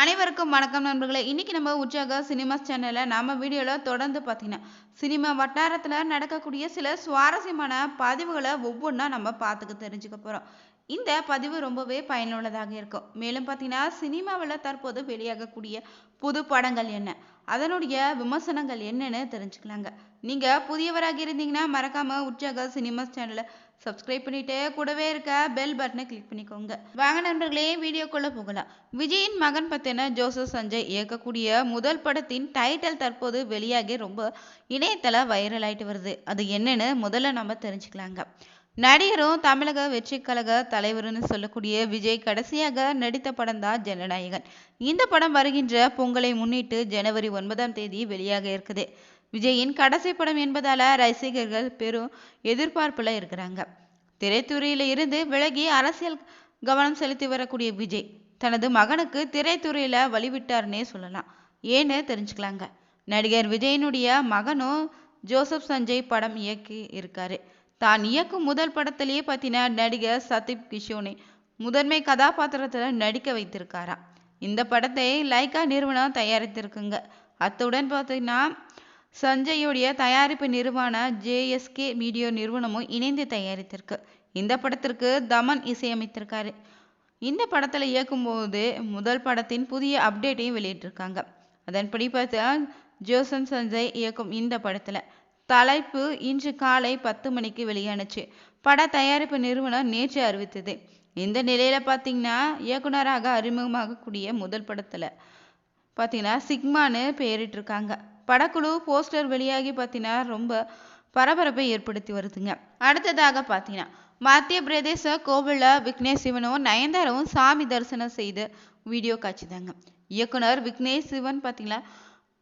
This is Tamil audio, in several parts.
அனைவருக்கும் வணக்கம் நண்பர்களே. இன்னைக்கு நம்ம உற்சாக சினிமாஸ் சேனலில் நம்ம வீடியோவில் தொடர்ந்து பார்த்தீங்கன்னா சினிமா வட்டாரத்தில் நடக்கக்கூடிய சில சுவாரஸ்யமான பதிவுகளை ஒவ்வொன்றா நம்ம பார்த்துக்க தெரிஞ்சுக்க போகிறோம் இந்த பதிவு ரொம்பவே பயனுள்ளதாக இருக்கும். மேலும் பார்த்தீங்கன்னா சினிமாவில் தற்போது வெளியாகக்கூடிய புது படங்கள் என்ன அதனுடைய விமர்சனங்கள் என்னன்னு தெரிஞ்சுக்கலாங்க. நீங்கள் புதியவராக இருந்தீங்கன்னா மறக்காமல் உற்சாக சினிமாஸ் சேனலை சப்ஸ்கிரைப் பண்ணிட்டு கூடவே இருக்க பெல் பட்டனை கிளிக் பண்ணிக்கோங்க. வாங்க நண்பர்களே வீடியோக்குள்ள போகலாம். விஜயின் மகன் பத்தின ஜோசப் சஞ்சய் இயக்கக்கூடிய முதல் படத்தின் டைட்டில் தற்போது வெளியாகி ரொம்ப இணையதள வைரல் ஆயிட்டு வருது. அது என்னன்னு முதல்ல நம்ம தெரிஞ்சுக்கலாங்க. நடிகரும் தமிழக வெற்றி கழக தலைவர்னு சொல்லக்கூடிய விஜய் கடைசியாக நடித்த படம் தான் ஜனநாயகன். இந்த படம் வருகின்ற பொங்கலை முன்னிட்டு ஜனவரி ஒன்பதாம் தேதி வெளியாக இருக்குது. விஜயின் கடைசி படம் என்பதால ரசிகர்கள் பெரும் எதிர்பார்ப்புல இருக்கிறாங்க. திரைத்துறையில இருந்து விலகி அரசியல் கவனம் செலுத்தி வரக்கூடிய விஜய் தனது மகனுக்கு திரைத்துறையில வழிவிட்டார்னே சொல்லலாம். ஏன்னு தெரிஞ்சுக்கலாங்க. நடிகர் விஜயனுடைய மகனும் ஜோசப் சஞ்சய் படம் இயக்கி இருக்காரு. தான் இயக்கும் முதல் படத்திலேயே பார்த்தீங்கன்னா நடிகர் சதீப் கிஷோனை முதன்மை கதாபாத்திரத்துல நடிக்க வைத்திருக்காராம். இந்த படத்தை லைக்கா நிறுவனம் தயாரித்திருக்குங்க. அத்துடன் பார்த்தீங்கன்னா சஞ்சயுடைய தயாரிப்பு நிறுவன ஜேஎஸ்கே வீடியோ நிறுவனமும் இணைந்து தயாரித்திருக்கு. இந்த படத்திற்கு தமன் இசையமைத்திருக்காரு. இந்த படத்தில் இயக்கும்போது முதல் படத்தின் புதிய அப்டேட்டையும் வெளியிட்டிருக்காங்க. அதன்படி பார்த்தா ஜோசன் சஞ்சய் இயக்கும் இந்த படத்தில். தலைப்பு இன்று காலை பத்து மணிக்கு வெளியானுச்சு. பட தயாரிப்பு நிறுவனம் நேற்று அறிவித்தது. இந்த நிலையில் பார்த்தீங்கன்னா இயக்குனராக அறிமுகமாகக்கூடிய முதல் படத்தில் பார்த்தீங்கன்னா சிக்மான்னு பெயரிட்டிருக்காங்க படக்குழு போஸ்டர் வெளியாகி பார்த்தீங்கன்னா ரொம்ப பரபரப்பை ஏற்படுத்தி வருதுங்க. அடுத்ததாக பார்த்தீங்கன்னா மத்திய பிரதேச கோவிலில் விக்னேஷ் சிவனும் நயன்தாராவும் சாமி தரிசனம் செய்த வீடியோ காட்சி தாங்க. இயக்குனர் விக்னேஷ் சிவன் பார்த்தீங்கன்னா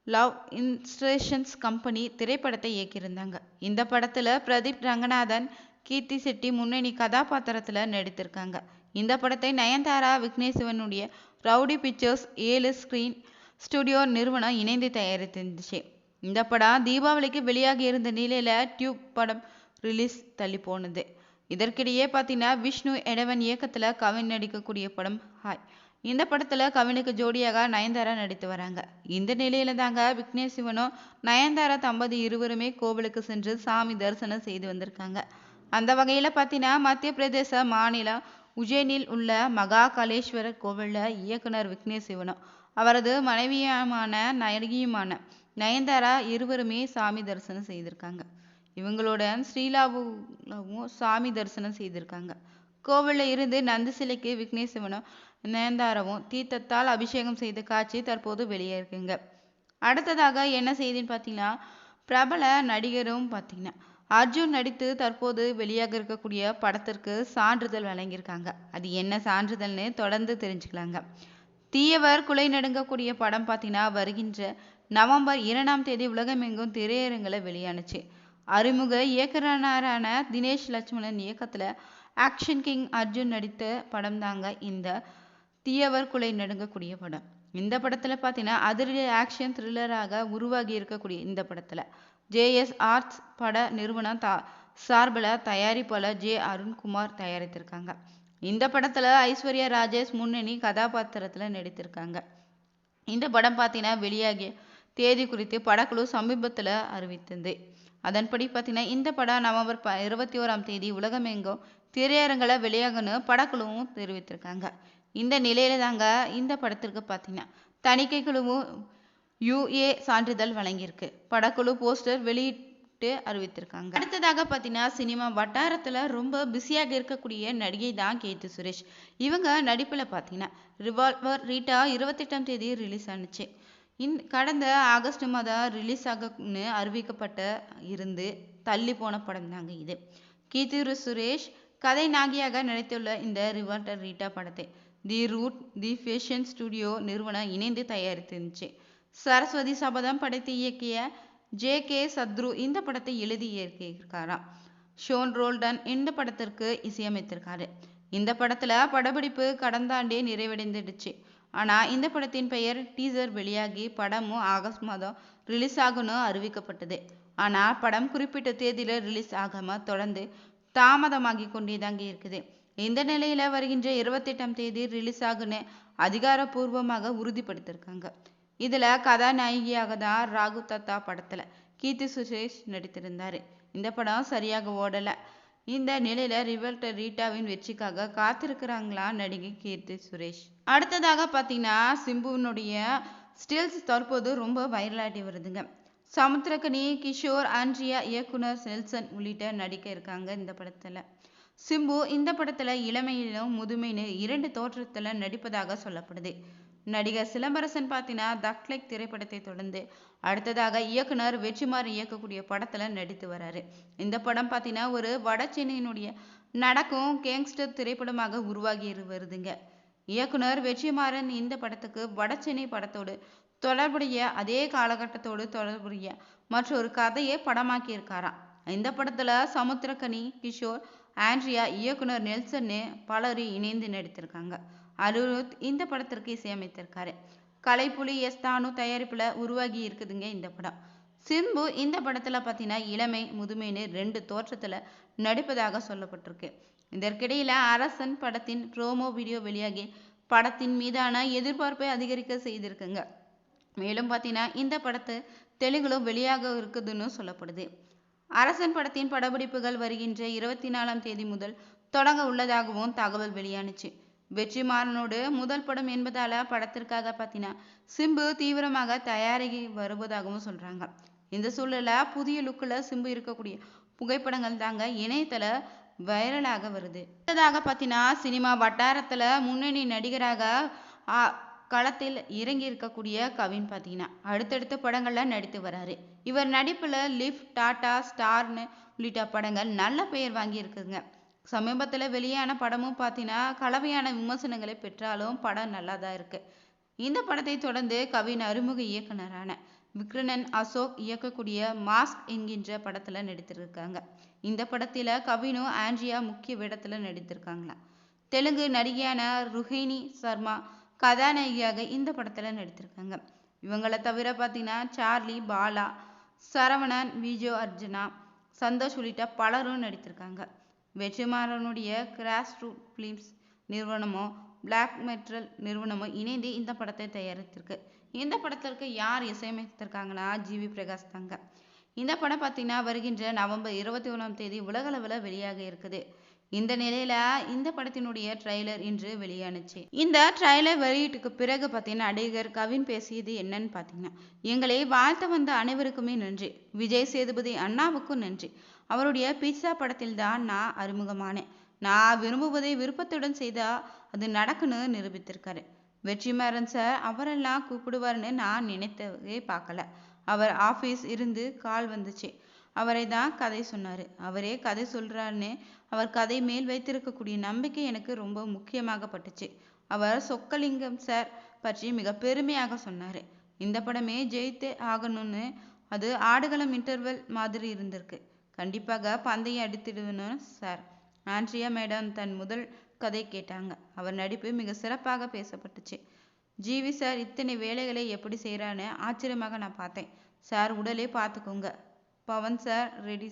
லவ் இன்ஸ்ட்ரேஷன்ஸ் கம்பெனி திரைப்படத்தை இயக்கியிருந்தாங்க. இந்த படத்தில் பிரதீப் ரங்கநாதன் கீர்த்தி செட்டி முன்னணி கதாபாத்திரத்தில் நடித்திருக்காங்க. இந்த படத்தை நயன்தாரா விக்னேஷ் சிவனுடைய ரவுடி பிக்சர்ஸ் ஏழு ஸ்க்ரீன் ஸ்டுடியோ நிறுவனம் இணைந்து தயாரித்திருந்துச்சு. இந்த படம் தீபாவளிக்கு வெளியாகி இருந்த நிலையில டியூப் படம் ரிலீஸ் தள்ளி போனது. இதற்கிடையே பார்த்தீங்கன்னா விஷ்ணு எடவன் இயக்கத்தில் கவின் நடிக்கக்கூடிய படம் ஹாய் இந்த படத்தில் கவினுக்கு ஜோடியாக நயன்தாரா நடித்து வராங்க. இந்த நிலையில தாங்க விக்னேஷ் சிவனும் நயன்தாரா தம்பதி இருவருமே கோவிலுக்கு சென்று சாமி தரிசனம் செய்து வந்திருக்காங்க. அந்த வகையில் பார்த்தீங்கன்னா மத்திய பிரதேச மாநிலம் உஜ்ஜைனில் உள்ள மகா கலேஸ்வரர் கோவிலில் இயக்குனர் விக்னேஷ் சிவனும் அவரது மனைவியுமான நடிகையுமான நயன்தாரா இருவருமே சாமி தரிசனம் செய்திருக்காங்க. இவங்களோட ஸ்ரீலாவும் சாமி தரிசனம் செய்திருக்காங்க. கோவிலில் இருந்து நந்தி சிலைக்கு விக்னேசிவனும் நயன்தாராவும் தீர்த்தத்தால் அபிஷேகம் செய்த காட்சி தற்போது வெளியே இருக்குங்க. அடுத்ததாக என்ன செய்தின்னு பார்த்தீங்கன்னா பிரபல நடிகரும் பார்த்தீங்கன்னா அர்ஜுன் நடித்து தற்போது வெளியாக இருக்கக்கூடிய படத்திற்கு சான்றிதழ் வழங்கியிருக்காங்க. அது என்ன சான்றிதழ்னு தொடர்ந்து தெரிஞ்சுக்கலாங்க. தீயவர் குலை நடுங்கக்கூடிய படம் பார்த்தீங்கன்னா வருகின்ற நவம்பர் இரண்டாம் தேதி உலகமெங்கும் திரையரங்கில் வெளியானுச்சு. அறிமுக இயக்குனரான தினேஷ் லட்சுமணன் இயக்கத்தில் ஆக்ஷன் கிங் அர்ஜுன் நடித்த படம் தாங்க இந்த தீயவர் குலை நடுங்கக்கூடிய படம். இந்த படத்தில் பார்த்தீங்கன்னா அதிரடி ஆக்ஷன் த்ரில்லராக உருவாகி இருக்கக்கூடிய இந்த படத்தில் ஜேஎஸ் ஆர்ட்ஸ் பட நிறுவனம் தா சார்பில் தயாரிப்பாளர் ஜே அருண்குமார் தயாரித்திருக்காங்க. இந்த படத்தில் ஐஸ்வர்யா ராஜேஷ் முன்னணி கதாபாத்திரத்தில் நடித்திருக்காங்க. இந்த படம் பார்த்தீங்கன்னா வெளியாகிய தேதி குறித்து படக்குழு சமீபத்தில் அறிவித்தது. அதன்படி பார்த்தீங்கன்னா இந்த படம் நவம்பர் ப இருபத்தி ஓராம் தேதி உலகமெங்கும் திரையரங்களை வெளியாகன்னு படக்குழுவும் தெரிவித்திருக்காங்க. இந்த நிலையில தாங்க இந்த படத்திற்கு பார்த்தீங்கன்னா தணிக்கை குழுவும் யுஏ சான்றிதழ் வழங்கியிருக்கு. படக்குழு போஸ்டர் வெளியிட்டு கூப்பிட்டு அறிவித்திருக்காங்க. அடுத்ததாக பார்த்தீங்கன்னா சினிமா வட்டாரத்தில் ரொம்ப பிஸியாக இருக்கக்கூடிய நடிகை தான் கீர்த்தி சுரேஷ். இவங்க நடிப்பில் பார்த்தீங்கன்னா ரிவால்வர் ரீட்டா இருபத்தெட்டாம் தேதி ரிலீஸ் ஆனுச்சு. இன் கடந்த ஆகஸ்ட் மாதம் ரிலீஸ் ஆகன்னு அறிவிக்கப்பட்ட இருந்து தள்ளி போன படம் தாங்க இது. கீர்த்தி சுரேஷ் கதை நாகியாக நடித்துள்ள இந்த ரிவால்டர் ரீட்டா படத்தை the route the passion studio நிறுவனம் இணைந்து தயாரித்திருந்துச்சு. சரஸ்வதி சபதம் படத்தை இயக்கிய ஜே கே சத்ரு இந்த படத்தை எழுதி இயக்கியிருக்காராம் ஷோன் ரோல்டன் இந்த படத்திற்கு இசையமைத்திருக்காரு. இந்த படத்துல படப்பிடிப்பு கடந்த ஆண்டே நிறைவடைந்துடுச்சு. ஆனா இந்த படத்தின் பெயர் டீசர் வெளியாகி படமும் ஆகஸ்ட் மாதம் ரிலீஸ் ஆகும்னு அறிவிக்கப்பட்டது. ஆனா படம் குறிப்பிட்ட தேதியில ரிலீஸ் ஆகாம தொடர்ந்து தாமதமாகி கொண்டே தாங்க இருக்குது. இந்த நிலையில வருகின்ற இருபத்தெட்டாம் தேதி ரிலீஸ் ஆகுன்னு அதிகாரப்பூர்வமாக உறுதிப்படுத்திருக்காங்க. இதுல கதாநாயகியாக தான் ராகு தத்தா படத்துல கீர்த்தி சுரேஷ் நடித்திருந்தாரு. இந்த படம் சரியாக ஓடலை. இந்த நிலையில ரிவல்டர் ரீட்டாவின் வெற்றிக்காக காத்திருக்கிறாங்களா நடிகை கீர்த்தி சுரேஷ். அடுத்ததாக பார்த்தீங்கன்னா சிம்புவினுடைய ஸ்டில்ஸ் தற்போது ரொம்ப வைரலாட்டி வருதுங்க. சமுத்திரகனி கிஷோர் ஆண்ட்ரியா இயக்குனர் நெல்சன் உள்ளிட்ட நடிக்க இருக்காங்க இந்த படத்துல. சிம்பு இந்த படத்துல இளமையிலும் முதுமையிலும் இரண்டு தோற்றத்துல நடிப்பதாக சொல்லப்படுது. நடிகர் சிலம்பரசன் பார்த்தீங்கன்னா தக்லைக் திரைப்படத்தை தொடர்ந்து அடுத்ததாக இயக்குனர் வெற்றிமாறன் இயக்கக்கூடிய படத்துல நடித்து வராரு. இந்த படம் பார்த்தீங்கன்னா ஒரு வட சென்னையினுடைய நடக்கும் கேங்ஸ்டர் திரைப்படமாக உருவாகி வருதுங்க. இயக்குனர் வெற்றிமாறன் இந்த படத்துக்கு வட சென்னை படத்தோடு தொடர்புடைய அதே காலகட்டத்தோடு தொடர்புடைய மற்றொரு கதையை படமாக்கியிருக்காராம். இந்த படத்துல சமுத்திரகனி கிஷோர் ஆண்ட்ரியா இயக்குனர் நெல்சன்னு பலரும் இணைந்து நடித்திருக்காங்க. அனிருத் இந்த படத்திற்கு இசையமைத்திருக்காரு. கலைப்புலி எஸ் தானு தயாரிப்புல உருவாகி இருக்குதுங்க இந்த படம். சிம்பு இந்த படத்துல பார்த்தீங்கன்னா இளமை முதுமைன்னு ரெண்டு தோற்றத்துல நடிப்பதாக சொல்லப்பட்டிருக்கு. இதற்கிடையில அரசன் படத்தின் ப்ரோமோ வீடியோ வெளியாகி படத்தின் மீதான எதிர்பார்ப்பை அதிகரிக்க செய்திருக்குங்க. மேலும் பார்த்தீங்கன்னா இந்த படத்தை தெலுங்கிலும் வெளியாக இருக்குதுன்னு சொல்லப்படுது. அரசன் படத்தின் படப்பிடிப்புகள் வருகின்ற இருபத்தி நாலாம் தேதி முதல் தொடங்க உள்ளதாகவும் தகவல் வெளியானுச்சு. வெற்றிமாறனோடு முதல் படம் என்பதால படத்திற்காக பார்த்தீங்கன்னா சிம்பு தீவிரமாக தயாராகி வருவதாகவும் சொல்றாங்க. இந்த சூழல புதிய லுக்கில் சிம்பு இருக்கக்கூடிய புகைப்படங்கள் தாங்க இணையதள வைரலாக வருது. அடுத்ததாக பார்த்தீங்கன்னா சினிமா வட்டாரத்துல முன்னணி நடிகராக ஆ, களத்தில் இறங்கி இருக்கக்கூடிய கவின் பார்த்தீங்கன்னா அடுத்தடுத்த படங்கள்ல நடித்து வராரு. இவர் நடிப்புல லிஃப்ட் டாடா ஸ்டார்னு உள்ளிட்ட படங்கள் நல்ல பெயர் வாங்கி இருக்குங்க சமீபத்தில் வெளியான படமும் பார்த்தீங்கன்னா கலவையான விமர்சனங்களை பெற்றாலும் படம் நல்லா தான் இருக்குது இந்த படத்தை தொடர்ந்து கவின் அறிமுக இயக்குனரான விக்ரணன் அசோக் இயக்கக்கூடிய மாஸ்க் என்கின்ற படத்தில் நடித்திருக்காங்க. இந்த படத்தில் கவினும் ஆண்ட்ரியா முக்கிய வேடத்தில் நடித்திருக்காங்களாம். தெலுங்கு நடிகையான ருஹினி சர்மா கதாநாயகியாக இந்த படத்தில் நடித்திருக்காங்க. இவங்களை தவிர பார்த்தீங்கன்னா சார்லி பாலா சரவணன் விஜய் அர்ஜுனா சந்தோஷ் உள்ளிட்ட பலரும் நடித்திருக்காங்க. வெற்றிமாறனுடைய கிராஸ் ரூட் ஃபிலிம்ஸ் நிறுவனமோ பிளாக் மெட்ரல் நிறுவனமோ இணைந்து இந்த படத்தை தயாரித்திருக்கு. இந்த படத்திற்கு யார் இசையமைத்திருக்காங்கன்னா ஜிவி பிரகாஷ் தாங்க. இந்த படம் பார்த்தீங்கன்னா வருகின்ற நவம்பர் இருபத்தி ஒன்றாம் தேதி உலகளவில் வெளியாக இருக்குது. இந்த நிலையில இந்த படத்தினுடைய ட்ரைலர் இன்று வெளியானுச்சு. இந்த ட்ரைலர் வெளியீட்டுக்கு பிறகு பார்த்தீங்கன்னா நடிகர் கவின் பேசியது என்னன்னு பார்த்தீங்கன்னா எங்களை வாழ்த்த வந்த அனைவருக்குமே நன்றி. விஜய் சேதுபதி அண்ணாவுக்கும் நன்றி. அவருடைய பீட்சா படத்தில் தான் நான் அறிமுகமானேன். நான் விரும்புவதை விருப்பத்துடன் செய்தா அது நடக்குன்னு நிரூபித்திருக்காரு. வெற்றிமாறன் சார் அவரெல்லாம் கூப்பிடுவார்னு நான் நினைத்தவே பார்க்கல. அவர் ஆபீஸ் இருந்து கால் வந்துச்சு. அவரை தான் கதை சொன்னாரு. அவரே கதை சொல்றாருன்னு அவர் கதை மேல் வைத்திருக்கக்கூடிய நம்பிக்கை எனக்கு ரொம்ப முக்கியமாக பட்டுச்சு. அவர் சொக்கலிங்கம் சார் பற்றி மிக பெருமையாக சொன்னார். இந்த படமே ஜெயித்தே ஆகணும்னு அது ஆடுகளம் இன்டர்வல் மாதிரி இருந்திருக்கு. கண்டிப்பாக பந்தயம் அடித்திடுவேணும் சார் ஆண்ட்ரியா மேடம் தன் முதல் கதை கேட்டாங்க. அவர் நடிப்பு மிக சிறப்பாக பேசப்பட்டுச்சு. ஜிவி சார் இத்தனை வேலைகளை எப்படி செய்கிறான்னு ஆச்சரியமாக நான் பார்த்தேன். சார் உடலே பார்த்துக்கோங்க. பவன் சார் ரெடி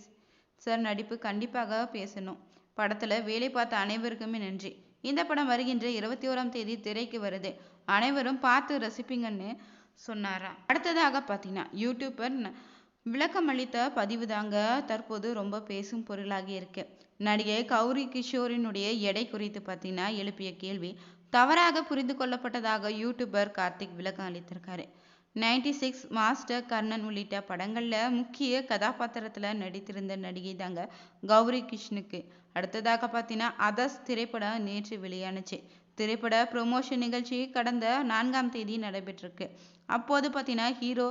சார் நடிப்பு கண்டிப்பாக பேசணும். படத்தில் வேலை பார்த்த அனைவருக்குமே நன்றி. இந்த படம் வருகின்ற இருபத்தி ஓராம் தேதி திரைக்கு வருது. அனைவரும் பார்த்து ரசிப்பீங்கன்னு சொன்னாரா? அடுத்ததாக பார்த்தீங்கன்னா யூடியூபர் விளக்கம் அளித்த பதிவு தாங்க தற்போது ரொம்ப பேசும் பொருளாகி இருக்கு. நடிகை கௌரி கிஷோரினுடைய எடை குறித்து பார்த்தீங்கன்னா எழுப்பிய கேள்வி தவறாக புரிந்து கொள்ளப்பட்டதாக யூடியூபர் கார்த்திக் விளக்கம் அளித்திருக்காரு. 96 சிக்ஸ் மாஸ்டர் கர்ணன் உள்ளிட்ட படங்கள்ல முக்கிய கதாபாத்திரத்துல நடித்திருந்த நடிகை தாங்க கௌரி கிருஷ்ணுக்கு அடுத்ததாக பார்த்தீங்கன்னா அதர்ஸ் திரைப்படம் நேற்று வெளியானுச்சு. திரைப்பட ப்ரொமோஷன் நிகழ்ச்சி கடந்த நான்காம் தேதி நடைபெற்றிருக்கு. அப்போது பார்த்தீங்கன்னா ஹீரோ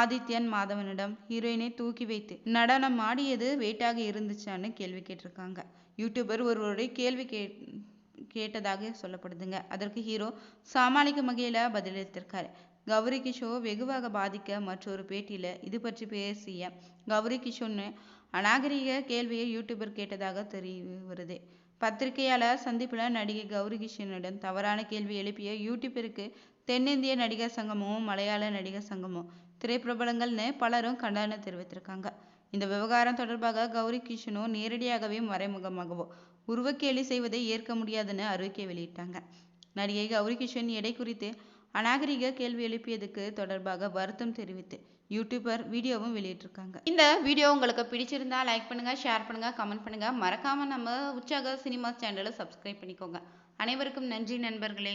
ஆதித்யன் மாதவனிடம் ஹீரோயினை தூக்கி வைத்து நடனம் ஆடியது வெயிட்டாக இருந்துச்சான்னு கேள்வி கேட்டிருக்காங்க. யூடியூபர் ஒருவருடைய கேள்வி கே கேட்டதாக சொல்லப்படுதுங்க. அதற்கு ஹீரோ சமாளிக்கும் வகையில பதிலளித்திருக்காரு. கௌரி கிஷோர் வெகுவாக பாதிக்க மற்றொரு பேட்டியில இது பற்றி பேசிய கௌரி கிஷோர்னு அநாகரிக கேள்வியை யூடியூபர் கேட்டதாக தெரிய வருது பத்திரிகையாளர் சந்திப்புல நடிகை கௌரி கிஷனிடம் தவறான கேள்வி எழுப்பிய யூடியூபருக்கு தென்னிந்திய நடிகர் சங்கமும் மலையாள நடிகர் சங்கமும் திரைப்பிரபலங்கள்னு பலரும் கண்டனம் தெரிவித்திருக்காங்க. இந்த விவகாரம் தொடர்பாக கௌரி கிஷனும் நேரடியாகவே மறைமுகமாகவோ உருவக்கேலி செய்வதை ஏற்க முடியாதுன்னு அறிக்கை வெளியிட்டாங்க. நடிகை கௌரி கிஷன் எடை குறித்து அநாகரிக கேள்வி எழுப்பியதுக்கு தொடர்பாக வருத்தம் தெரிவித்து யூடியூபர் வீடியோவும் வெளியிட்டிருக்காங்க. இந்த வீடியோ உங்களுக்கு பிடிச்சிருந்தா லைக் பண்ணுங்க ஷேர் பண்ணுங்க கமெண்ட் பண்ணுங்க. மறக்காம நம்ம உற்சாக சினிமா சேனலை சப்ஸ்கிரைப் பண்ணிக்கோங்க. அனைவருக்கும் நன்றி நண்பர்களே.